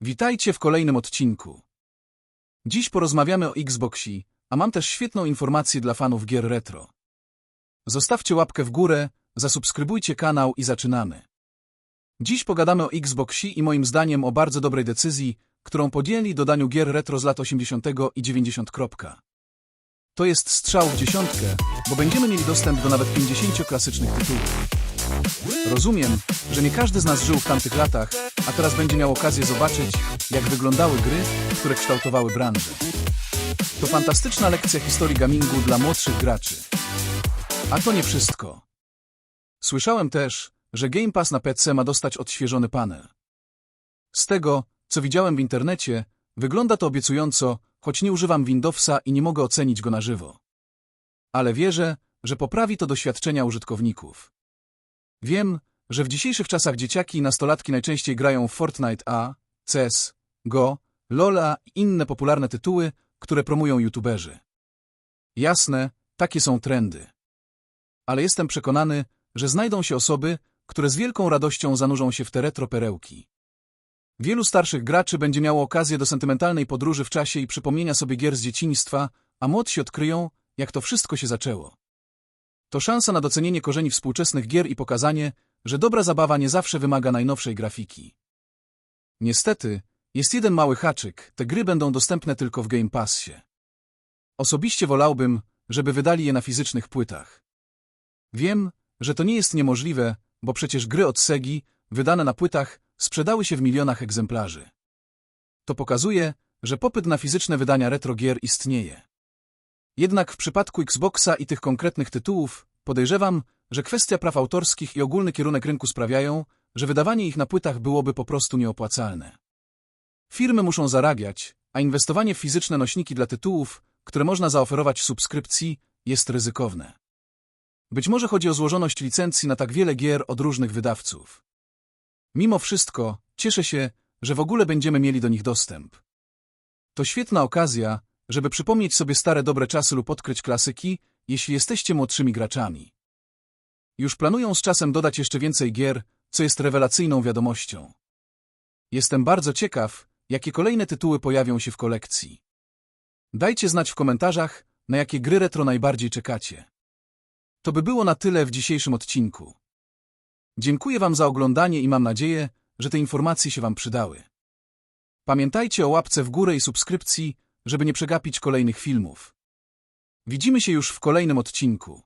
Witajcie w kolejnym odcinku. Dziś porozmawiamy o Xboxie, a mam też świetną informację dla fanów gier retro. Zostawcie łapkę w górę, zasubskrybujcie kanał i zaczynamy. Dziś pogadamy o Xboxie i moim zdaniem o bardzo dobrej decyzji, którą podjęli dodaniu gier retro z lat 80 i 90. Kropka. To jest strzał w dziesiątkę, bo będziemy mieli dostęp do nawet 50 klasycznych tytułów. Rozumiem, że nie każdy z nas żył w tamtych latach, a teraz będzie miał okazję zobaczyć, jak wyglądały gry, które kształtowały branżę. To fantastyczna lekcja historii gamingu dla młodszych graczy. A to nie wszystko. Słyszałem też, że Game Pass na PC ma dostać odświeżony panel. Z tego, co widziałem w internecie, wygląda to obiecująco, choć nie używam Windowsa i nie mogę ocenić go na żywo. Ale wierzę, że poprawi to doświadczenia użytkowników. Wiem, że w dzisiejszych czasach dzieciaki i nastolatki najczęściej grają w Fortnite A, CES, Go, Lola i inne popularne tytuły, które promują youtuberzy. Jasne, takie są trendy. Ale jestem przekonany, że znajdą się osoby, które z wielką radością zanurzą się w te retro perełki. Wielu starszych graczy będzie miało okazję do sentymentalnej podróży w czasie i przypomnienia sobie gier z dzieciństwa, a młodsi odkryją, jak to wszystko się zaczęło. To szansa na docenienie korzeni współczesnych gier i pokazanie, że dobra zabawa nie zawsze wymaga najnowszej grafiki. Niestety, jest jeden mały haczyk, te gry będą dostępne tylko w Game Passie. Osobiście wolałbym, żeby wydali je na fizycznych płytach. Wiem, że to nie jest niemożliwe, bo przecież gry od Segi, wydane na płytach, sprzedały się w milionach egzemplarzy. To pokazuje, że popyt na fizyczne wydania retro gier istnieje. Jednak w przypadku Xboxa i tych konkretnych tytułów podejrzewam, że kwestia praw autorskich i ogólny kierunek rynku sprawiają, że wydawanie ich na płytach byłoby po prostu nieopłacalne. Firmy muszą zarabiać, a inwestowanie w fizyczne nośniki dla tytułów, które można zaoferować subskrypcji, jest ryzykowne. Być może chodzi o złożoność licencji na tak wiele gier od różnych wydawców. Mimo wszystko, cieszę się, że w ogóle będziemy mieli do nich dostęp. To świetna okazja, żeby przypomnieć sobie stare dobre czasy lub odkryć klasyki, jeśli jesteście młodszymi graczami. Już planują z czasem dodać jeszcze więcej gier, co jest rewelacyjną wiadomością. Jestem bardzo ciekaw, jakie kolejne tytuły pojawią się w kolekcji. Dajcie znać w komentarzach, na jakie gry retro najbardziej czekacie. To by było na tyle w dzisiejszym odcinku. Dziękuję Wam za oglądanie i mam nadzieję, że te informacje się Wam przydały. Pamiętajcie o łapce w górę i subskrypcji, żeby nie przegapić kolejnych filmów. Widzimy się już w kolejnym odcinku.